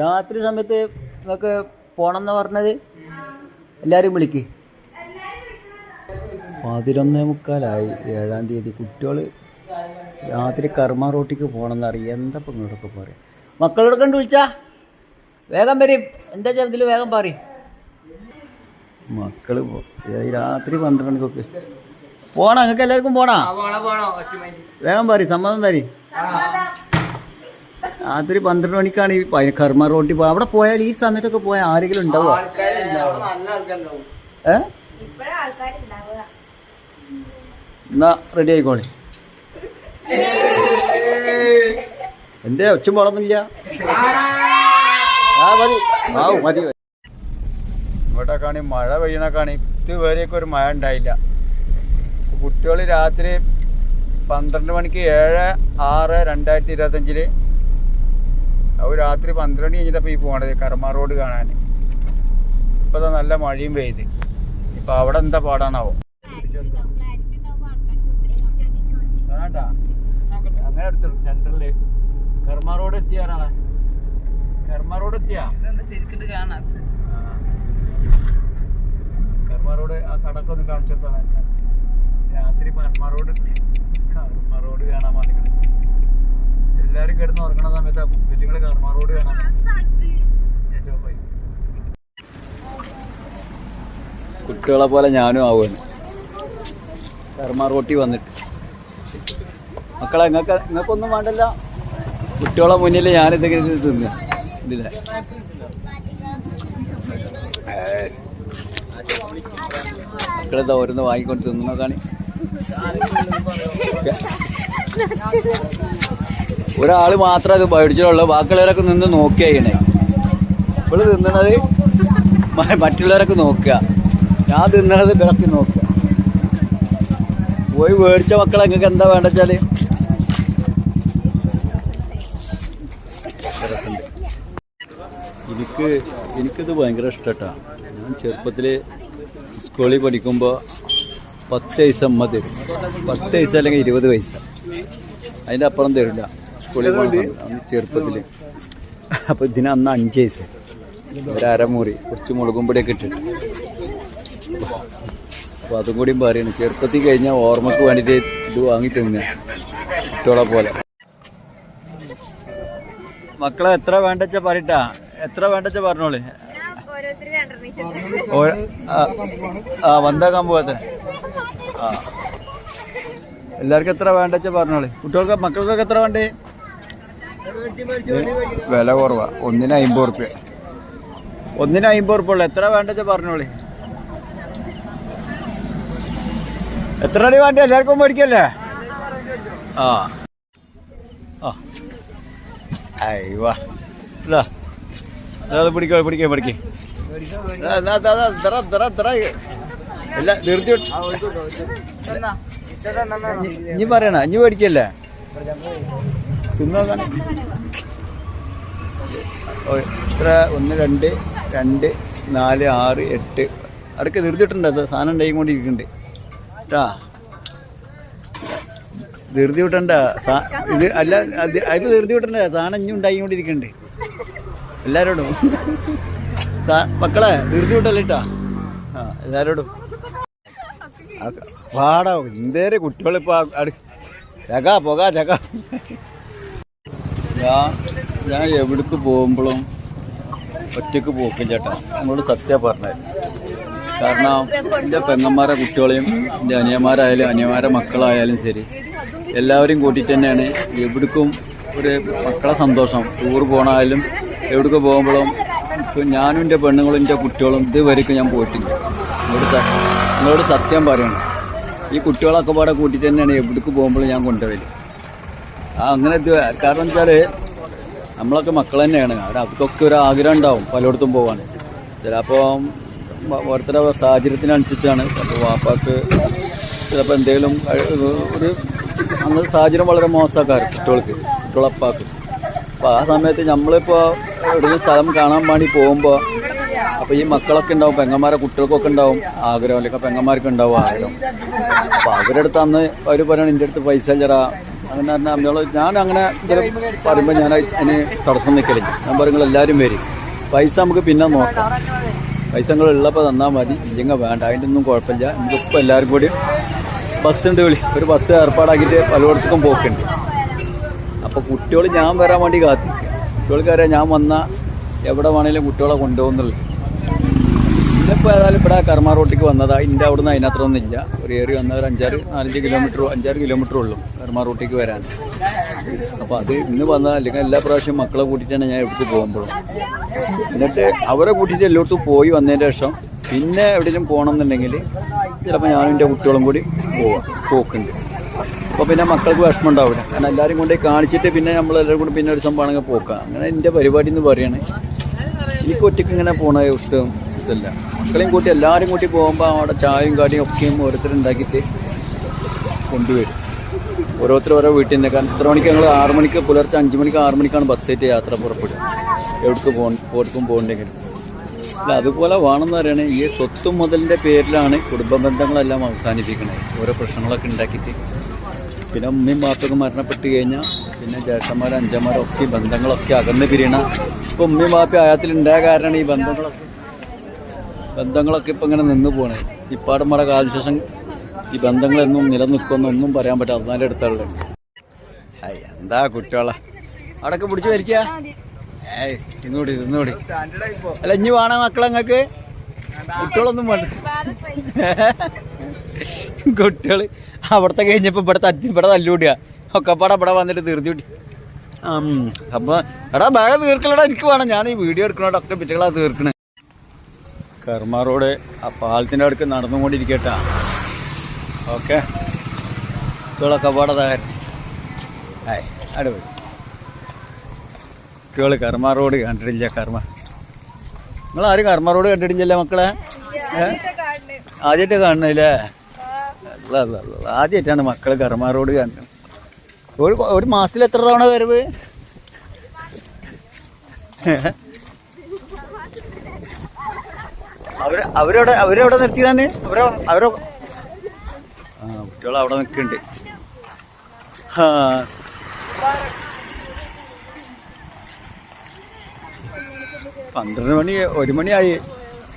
രാത്രി സമയത്ത് നിങ്ങൾക്ക് പോണമെന്ന് പറഞ്ഞത്? എല്ലാവരും വിളിക്ക്. പതിനൊന്നേ മുക്കാലായി. ഏഴാം തീയതി കുട്ടികൾ രാത്രി കർമ്മ റോട്ടിക്ക് പോകണമെന്ന് അറിയാം എന്താ ഇപ്പം ഇങ്ങോട്ടൊക്കെ പറയാം? മക്കളോട് കണ്ട് വിളിച്ചാ? വേഗം വരും. എന്താ ഇതിൽ വേഗം പറയും. മക്കൾ രാത്രി പന്ത്രണ്ട് മണിക്കൊക്കെ. പോണോ? നിങ്ങൾക്ക് എല്ലാവർക്കും പോണോ? വേഗം പറയും. സമ്മതം തരി. രാത്രി പന്ത്രണ്ട് മണിക്കാണ് ഈ കർമ്മ റോട്ടിൽ പോയി അവിടെ പോയാൽ ഈ സമയത്തൊക്കെ പോയാൽ ആരെങ്കിലും ഉണ്ടാവുക എന്നാ റെഡി ആയിക്കോളെ. എന്തേ ഒച്ചും വളർന്നില്ല ആ മതി. ആ മതി കാണി മഴ പെയ്യണക്കാണ് ഇതുവരെയൊക്കെ ഒരു മഴ ഉണ്ടായില്ല. കുട്ടികൾ രാത്രി പന്ത്രണ്ട് മണിക്ക് ഏഴ് ആറ് രണ്ടായിരത്തി ഇരുപത്തഞ്ചിൽ അവർ രാത്രി പന്ത്രണ്ട് കഴിഞ്ഞിട്ടപ്പോൾ ഈ പോകണത് കർമ്മ റോഡ് കാണാൻ. ഇപ്പോൾ നല്ല മഴയും പെയ്ത്. ഇപ്പം അവിടെ എന്താ പാടാണാവോ? അങ്ങനെ എടുത്തോളൂ സെന്ററിൽ കർമ്മ റോഡ് എത്തിയാറാണ് കർമ്മ റോഡ് എത്തിയാ? ശരിക്കും കാണാത്ത കർമ്മ റോഡ് ആ കടക്കൊന്ന് കാണിച്ചെടുത്താണ് രാത്രി കർമ്മ റോഡ് കർമ്മ റോഡ് കാണാൻ വന്നിട്ട് എല്ലാരും കിടന്ന് ഉറങ്ങണ സമയത്ത് കുറ്റികൾ കർമാറോട് വേണം. കുട്ടികളെ പോലെ ഞാനും ആവുകയാണ്. കർമ്മ റോട്ടി വന്നിട്ട്. മക്കളെ നിങ്ങൾക്ക് നിങ്ങൾക്കൊന്നും വേണ്ടല്ല. കുട്ടികളെ മുന്നിൽ ഞാനിതെങ്കിലും തിന്നു. ഇതില്ല മക്കളെന്താ ഓരോന്ന് വാങ്ങിക്കൊണ്ട് തിന്നണോ കാണി ഒരാൾ മാത്രം അത് പഠിച്ചിട്ടുള്ളൂ. ബാക്കിയുള്ളവരൊക്കെ നിന്ന് നോക്കിയാണേ ഇവൾ തിന്നണത് മറ്റുള്ളവരൊക്കെ നോക്കുക. ഞാൻ തിന്നണത് ഇവരൊക്കെ നോക്കുക. പോയി മേടിച്ച മക്കളെ നിങ്ങൾക്ക് എന്താ വേണ്ട വെച്ചാൽ എനിക്ക് എനിക്കിത് ഭയങ്കര ഇഷ്ടട്ടാ. ഞാൻ ചെറുപ്പത്തിൽ സ്കൂളിൽ പഠിക്കുമ്പോൾ പത്ത് പൈസ അമ്മ തരും. പത്ത് പൈസ അല്ലെങ്കിൽ ഇരുപത് പൈസ. അതിന്റെ അപ്പുറം തരില്ല. സ്കൂളിൽ അപ്പൊ സമയത്ത് അന്ന് ചെറുപ്പത്തിൽ അപ്പോൾ ഇതിന് അന്ന് അഞ്ച് വയസ്സ് ഒരു അരമുറി കുറച്ച് മുളകും പൊടിയൊക്കെ ഇട്ടിട്ട്. അപ്പോൾ അതും കൂടിയും പറയണം. ചെറുപ്പത്തിൽ കഴിഞ്ഞാൽ ഓർമ്മക്ക് വേണ്ടിയിട്ട് ഇത് വാങ്ങി തിന്ന. ഇത്തോളെ പോലെ. മക്കളെ എത്ര വേണ്ടച്ച പറയട്ടാ എത്ര വേണ്ടച്ച പറഞ്ഞോളി ആ വന്നേക്കാൻ പോകാത്ത ആ. എല്ലാവർക്കും എത്ര വേണ്ടച്ച പറഞ്ഞോളി കുട്ടികൾക്ക് മക്കൾക്കൊക്കെ എത്ര വേണ്ടേ? വില കുറവാ. ഒന്നിന് അമ്പത് റുപ്യ ഒന്നിന് അമ്പത് റുപ്യ ഉള്ളു. എത്ര വേണ്ടച്ച പറഞ്ഞോളി. എത്ര അടി വേണ്ട എല്ലാവർക്കും മേടിക്കല്ലേ? ആ. പിടിക്കോ പിടിക്കോ പിടിക്കേ. നിർത്തി ഇനി പറയണ? ഇനി മേടിക്കല്ലേ? തിന്നോക്കാണ് ഇത്ര ഒന്ന് രണ്ട് രണ്ട് നാല് ആറ് എട്ട്. അടക്ക് ധൃതിട്ടുണ്ട് അത്. സാധനം ഉണ്ടായി കൊണ്ടിരിക്കുന്നുണ്ട് കേട്ടാ ധൃതി വിട്ടണ്ട ഇത് അല്ല അത് അതിന് ധൃതി വിട്ടണ്ട സാധനം ഇനി ഉണ്ടായിക്കൊണ്ടിരിക്കുന്നുണ്ട്. എല്ലാരോടും. സാ- മക്കളെ ധൃതി വിട്ടല്ലേ കേട്ടാ ആ എല്ലാരോടും. ആ, പാടാ എന്തേരെ കുട്ടികളിപ്പോ അടു ചക പുക ചക. ഞാൻ ഞാൻ എവിടേക്ക് പോകുമ്പോഴും ഒറ്റയ്ക്ക് പോക്കും ചേട്ടാ. എന്നോട് സത്യ പറഞ്ഞത്. കാരണം എന്റെ പെങ്ങന്മാരെ കുട്ടികളെയും എന്റെ അനിയന്മാരായാലും അനിയന്മാരെ മക്കളായാലും ശരി എല്ലാവരെയും കൂട്ടിയിട്ട് തന്നെയാണ് എവിടേക്കും ഒരു മക്കളെ സന്തോഷം. ടൂർ പോകണമായാലും എവിടേക്ക് പോകുമ്പോഴും ഇപ്പം ഞാനും എന്റെ പെണ്ണുങ്ങളും എന്റെ കുട്ടികളും ഇതുവരെയ്ക്കും ഞാൻ പോയിട്ടില്ല. എന്നോട് നിങ്ങളോട് സത്യം പറയണം. ഈ കുട്ടികളൊക്കെ പാടെ കൂട്ടിയിട്ട് തന്നെയാണ് എവിടേക്ക് പോകുമ്പോഴും ഞാൻ കൊണ്ടുപോയത് ആ അങ്ങനെ കാരണം വെച്ചാൽ നമ്മളൊക്കെ മക്കൾ തന്നെയാണ്. അവർ അവർക്കൊക്കെ ഒരു ആഗ്രഹം ഉണ്ടാവും പലയിടത്തും പോകാൻ ചിലപ്പോൾ ഓരോരുത്തരുടെ സാഹചര്യത്തിനനുസരിച്ചാണ്. അപ്പോൾ വാപ്പാക്ക് ചിലപ്പോൾ എന്തെങ്കിലും ഒരു നമ്മൾ സാഹചര്യം വളരെ മോശമാക്കാറ് കുട്ടികൾക്ക് കുട്ടികളപ്പാക്ക് അപ്പോൾ ആ സമയത്ത് നമ്മളിപ്പോൾ എവിടെയെങ്കിലും സ്ഥലം കാണാൻ വേണ്ടി പോകുമ്പോൾ അപ്പോൾ ഈ മക്കളൊക്കെ ഉണ്ടാവും പെങ്ങന്മാരെ കുട്ടികൾക്കൊക്കെ ഉണ്ടാവും ആഗ്രഹം. അല്ലെങ്കിൽ പെങ്ങന്മാർക്ക് ഉണ്ടാവും ആഗ്രഹം. അപ്പോൾ അവരുടെ അടുത്ത് അന്ന് അവർ പറയണം എന്റെ അടുത്ത് പൈസ ഇല്ലടാ അങ്ങനെ തന്നെ ഞാൻ അങ്ങനെ പറയുമ്പോൾ ഞാൻ അതിന് തടസ്സം നിൽക്കലില്ല ഞാൻ പറയുമ്പോൾ എല്ലാവരും വരും. പൈസ നമുക്ക് പിന്നെ നോക്കാം. പൈസ നിങ്ങൾ ഉള്ളപ്പോൾ തന്നാൽ മതി. ഇല്ലെങ്കിൽ വേണ്ട. അതിന്റെ ഒന്നും കുഴപ്പമില്ല. നമുക്കിപ്പോൾ എല്ലാവരും കൂടി ബസ്സുണ്ട് വിളി. ഒരു ബസ് ഏർപ്പാടാക്കിയിട്ട് പലയിടത്തേക്കും പോക്കുണ്ട്. അപ്പോൾ കുട്ടികൾ ഞാൻ വരാൻ വേണ്ടി കാത്തിരിക്കുക കുട്ടികൾക്കറിയാം ഞാൻ വന്നാൽ എവിടെ വേണേലും കുട്ടികളെ കൊണ്ടുപോകുന്നുള്ളു ഇന്നിപ്പോൾ ഏതായാലും ഇവിടെ കർമ്മ റോട്ടിക്ക് വന്നതാ. ഇന്റെ അവിടെ നിന്ന് അതിനത്രയൊന്നും ഇല്ല ഒരു ഏറി വന്ന ഒരു അഞ്ചാറ് നാലഞ്ച് കിലോമീറ്റർ അഞ്ചാറ് കിലോമീറ്റർ ഉള്ളൂ കർമ്മ റോട്ടിക്ക് വരാൻ. അപ്പോൾ അത് ഇന്ന് വന്നാൽ അല്ലെങ്കിൽ എല്ലാ പ്രാവശ്യം മക്കളെ കൂട്ടിയിട്ടാണ് ഞാൻ എവിടെ പോകുമ്പോഴും. എന്നിട്ട് അവരെ കൂട്ടിയിട്ട് എല്ലായിടത്തും പോയി വന്നതിന് ശേഷം പിന്നെ എവിടെയെങ്കിലും പോകണം എന്നുണ്ടെങ്കിൽ ചിലപ്പോൾ ഞാനും എന്റെ കുട്ടികളും കൂടി പോവാം. പോക്കുണ്ട്. അപ്പോൾ പിന്നെ മക്കൾക്ക് വിഷമം ഉണ്ടാവില്ല. കാരണം എല്ലാവരും കൊണ്ട് കാണിച്ചിട്ട് പിന്നെ നമ്മൾ എല്ലാവരും കൂടി പിന്നെ ഒരു സംഭവമാണെങ്കിൽ പോക്കാം. അങ്ങനെ എന്റെ പരിപാടി എന്ന് പറയുകയാണ് എനിക്ക് ഒറ്റയ്ക്ക് ഇങ്ങനെ പോകണ ഇഷ്ടം ഇഷ്ടമല്ല മക്കളെയും കൂട്ടി എല്ലാവരും കൂട്ടി പോകുമ്പോൾ അവിടെ ചായയും കാടിയും ഒക്കെയും ഓരോരുത്തർ ഉണ്ടാക്കിയിട്ട് കൊണ്ടുവരും. ഓരോരുത്തർ ഓരോ വീട്ടിൽ നിന്ന് കാരണം ഇത്ര മണിക്ക് ഞങ്ങൾ ആറ് മണിക്ക് പുലർച്ചെ അഞ്ച് മണിക്ക് ആറ് മണിക്കാണ് ബസ്സായിട്ട് യാത്ര പുറപ്പെടുക. എവിടേക്ക് പോകണം പോർക്കും പോകണ്ടെങ്കിലും. അല്ല അതുപോലെ വേണമെന്ന് പറയണേ ഈ സ്വത്തും മുതലിന്റെ പേരിലാണ് കുടുംബ ബന്ധങ്ങളെല്ലാം അവസാനിപ്പിക്കുന്നത് ഓരോ പ്രശ്നങ്ങളൊക്കെ ഉണ്ടാക്കിയിട്ട്. പിന്നെ ഉമ്മയും ബാപ്പൊക്കെ മരണപ്പെട്ട് കഴിഞ്ഞാൽ പിന്നെ ചേട്ടന്മാരും അഞ്ചന്മാരും ഒക്കെ ബന്ധങ്ങളൊക്കെ അകന്ന് പിരിയണ. ഇപ്പം ഉമ്മയും ബാപ്പയും ആയത്തിലുണ്ടായ കാരണമാണ് ഈ ബന്ധങ്ങളൊക്കെ ബന്ധങ്ങളൊക്കെ ഇപ്പം ഇങ്ങനെ നിന്ന് പോണേ. ഇപ്പാടന്മാരുടെ കാലശേഷം ഈ ബന്ധങ്ങളൊന്നും നിലനിൽക്കുമെന്നൊന്നും പറയാൻ പറ്റാത്ത നല്ല എടുത്തുള്ളത് എന്താ കുട്ടികളെ? അവിടെയൊക്കെ പിടിച്ചു വരിക ഏയ് ഇന്നൂടി അല്ല ഇഞ്ഞു വേണ മക്കളെ നിങ്ങൾക്ക് കുട്ടികളൊന്നും വേണ്ട. കുട്ടികൾ അവിടുത്തെ കഴിഞ്ഞപ്പോൾ ഇവിടെ തത്തി ഇവിടെ തല്ലുകൂടിയാ. ഒക്കെപ്പാടെ ഇവിടെ വന്നിട്ട് തീർത്തി വിട്ടി അപ്പം എടാ ബാഗ് തീർക്കലടാ എനിക്ക് വേണം. ഞാൻ ഈ വീഡിയോ എടുക്കണോടൊക്കെ പിറ്റകളാ തീർക്കണേ. കർമ്മ റോഡ് ആ പാലത്തിന്റെ അടുക്ക് നടന്നുകൊണ്ടിരിക്കട്ടാ. ഓക്കെ. കുട്ടികളൊക്കെ പാടെ തകരം ആയി അടിപൊളി കുട്ടികൾ കർമ്മ റോഡ് കണ്ടിട്ടില്ല കർമ്മ നിങ്ങൾ ആരും കർമ്മ റോഡ് കണ്ടിട്ടില്ലല്ലേ മക്കളെ ആദ്യമായിട്ട് കാണണില്ലേ ആദ്യമായിട്ടാണ് മക്കൾ കർമ്മ റോഡ് കാണുന്നത് ഒരു ഒരു മാസത്തിൽ എത്ര തവണ വരവ്? അവർ അവരവിടെ അവരെവിടെ നിർത്തിയാണ് അവരോ അവരോ കുട്ടികൾ അവിടെ നിൽക്കുന്നുണ്ട്. പന്ത്രണ്ട് മണി ഒരു മണിയായി.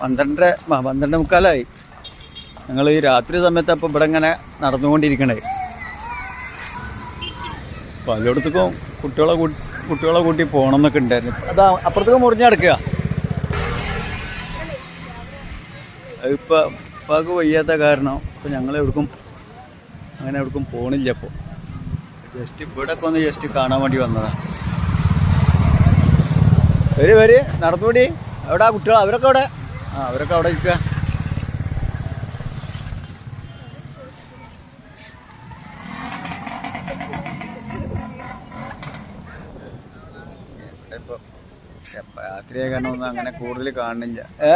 പന്ത്രണ്ടര പന്ത്രണ്ട് മുക്കാലായി. ഞങ്ങൾ ഈ രാത്രി സമയത്ത് അപ്പം ഇവിടെ ഇങ്ങനെ നടന്നുകൊണ്ടിരിക്കണേ. പലയിടത്തേക്കും കുട്ടികളെ കൂട്ടി കുട്ടികളെ കൂട്ടി പോകണം എന്നൊക്കെ ഉണ്ടായിരുന്നു. അതാ അപ്പുറത്തേക്ക് മുറിഞ്ഞടക്കുക ഇപ്പം ഉപ്പാക്ക് വയ്യാത്ത കാരണം ഇപ്പോൾ ഞങ്ങൾ എവിടേക്കും അങ്ങനെ എവിടേക്കും പോണില്ല ഇപ്പോൾ ജസ്റ്റ് ഇവിടെ ഒക്കെ ഒന്ന് ജസ്റ്റ് കാണാൻ വേണ്ടി വന്നതാണ് വരി വരി നടന്നുകൂടി എവിടെ കുട്ടികൾ അവരൊക്കെ അവിടെ ആ അവരൊക്കെ അവിടെ ഇരിക്കുക രാത്രിയെ കാരണം ഒന്നും അങ്ങനെ കൂടുതൽ കാണുന്നില്ല. ഏ?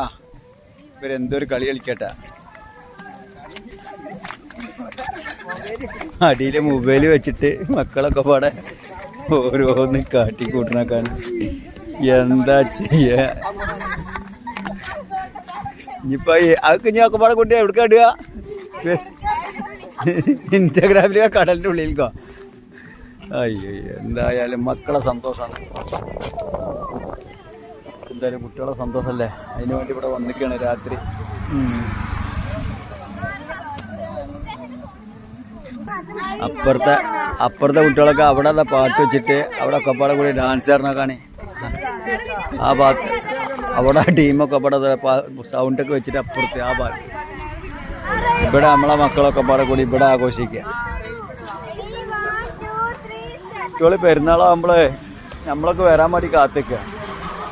ആ ഇവരെന്തൊരു കളി കളിക്കട്ടെ. അടിയിലെ മൊബൈൽ വെച്ചിട്ട് മക്കളൊക്കെ പാടെ ഓരോന്ന് കാട്ടി കൂട്ടണക്കാണ് എന്താ ചെയ്യ? ഇനിയിപ്പോ അതൊക്കെ ഇനി ഒക്കെ പാടെ കുട്ടി എവിടെ ഇടുക? ഇൻസ്റ്റാഗ്രാമിലോ കടലിന്റെ ഉള്ളിൽക്കോ? അയ്യോ എന്തായാലും മക്കളെ സന്തോഷമാണ്. എന്തായാലും കുട്ടികളെ സന്തോഷമല്ലേ? അതിന് വേണ്ടി ഇവിടെ വന്നിക്കാണ് രാത്രി. അപ്പുറത്തെ അപ്പുറത്തെ കുട്ടികളൊക്കെ അവിടെ നിന്ന് പാട്ട് വെച്ചിട്ട് അവിടെ ഒക്കെപ്പാടെ കൂടി ഡാൻസ് ആടണക്കാണ് ആ ഭാഗത്ത് അവിടെ ടീമൊക്കെ അവിടെ സൗണ്ടൊക്കെ വെച്ചിട്ട് അപ്പുറത്ത് ആ ഭാഗത്ത്. ഇവിടെ നമ്മളെ മക്കളൊക്കെ പാടെ കൂടി ഇവിടെ ആഘോഷിക്കുക. കുട്ടികൾ പെരുന്നാളാകുമ്പോഴേ നമ്മളൊക്കെ വരാൻ വേണ്ടി കാത്തിക്കുക.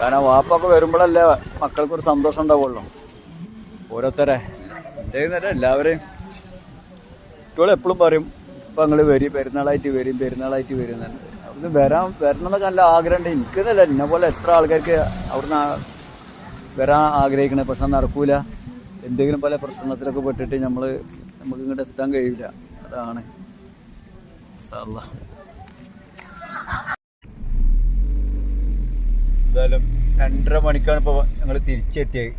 കാരണം വാപ്പൊക്കെ വരുമ്പോഴല്ലേ മക്കൾക്കൊരു സന്തോഷം ഉണ്ടാവുള്ളൂ. ഓരോരുത്തരെ. നേരം എല്ലാവരെയും കുട്ടികൾ എപ്പോഴും പറയും ഇപ്പം നിങ്ങൾ വരും പെരുന്നാളായിട്ട് വരും പെരുന്നാളായിട്ട് വരും അവിടുന്ന് വരാൻ വരണം എന്നൊക്കെ നല്ല ആഗ്രഹമുണ്ട്. എനിക്കെന്നല്ല എന്നെ പോലെ എത്ര ആൾക്കാർക്ക് അവിടുന്ന് വരാൻ ആഗ്രഹിക്കണേ. പക്ഷെ നടക്കൂല. എന്തെങ്കിലും പല പ്രശ്നത്തിലൊക്കെ പെട്ടിട്ട് നമ്മൾ നമുക്ക് ഇങ്ങോട്ട് എത്താൻ കഴിയില്ല. അതാണ്. സാറല്ല എന്തായാലും രണ്ടര മണിക്കാണ് ഇപ്പോൾ ഞങ്ങൾ തിരിച്ചെത്തിയത്.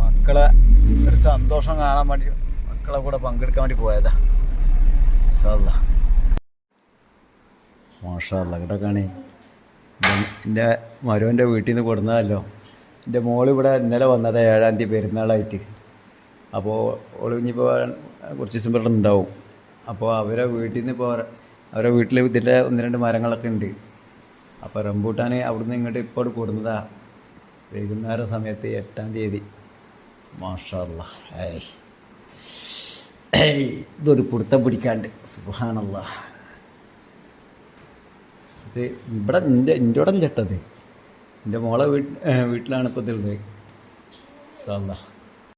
മക്കളെ ഒരു സന്തോഷം കാണാൻ വേണ്ടി മക്കളെ കൂടെ പങ്കെടുക്കാൻ വേണ്ടി പോയതാ. സാ മാഷല്ല കേട്ടോ കാണി എന്റെ മരുവന്റെ വീട്ടിൽ നിന്ന് കൊടുന്നതല്ലോ. എന്റെ മോളിവിടെ ഇന്നലെ വന്നത് ഏഴാം തീയതി പെരുന്നാളായിട്ട്. അപ്പോൾ ഓൾ ഇനിയിപ്പോൾ കുറച്ച് ദിവസം ഉണ്ടാവും. അപ്പോൾ അവരെ വീട്ടിൽ നിന്ന് ഇപ്പോൾ അവരെ വീട്ടിൽ ഇതിന്റെ ഒന്ന് രണ്ട് മരങ്ങളൊക്കെ ഉണ്ട്. അപ്പോൾ റംബൂട്ടാൻ അവിടുന്ന് ഇങ്ങോട്ട് ഇപ്പോൾ കൂടുന്നതാ. വൈകുന്നേര സമയത്ത് എട്ടാം തീയതി. മാഷല്ല ഇതൊരു പിടുത്തം പിടിക്കാണ്ട്. സുഹാനല്ല ഇത് ഇവിടെ എന്റെ എന്റെ ഇവിടെ ചെട്ടത് എന്റെ മോളെ വീട്ടിലാണ് ഇപ്പോൾ ഇതുള്ളത് സാല്ല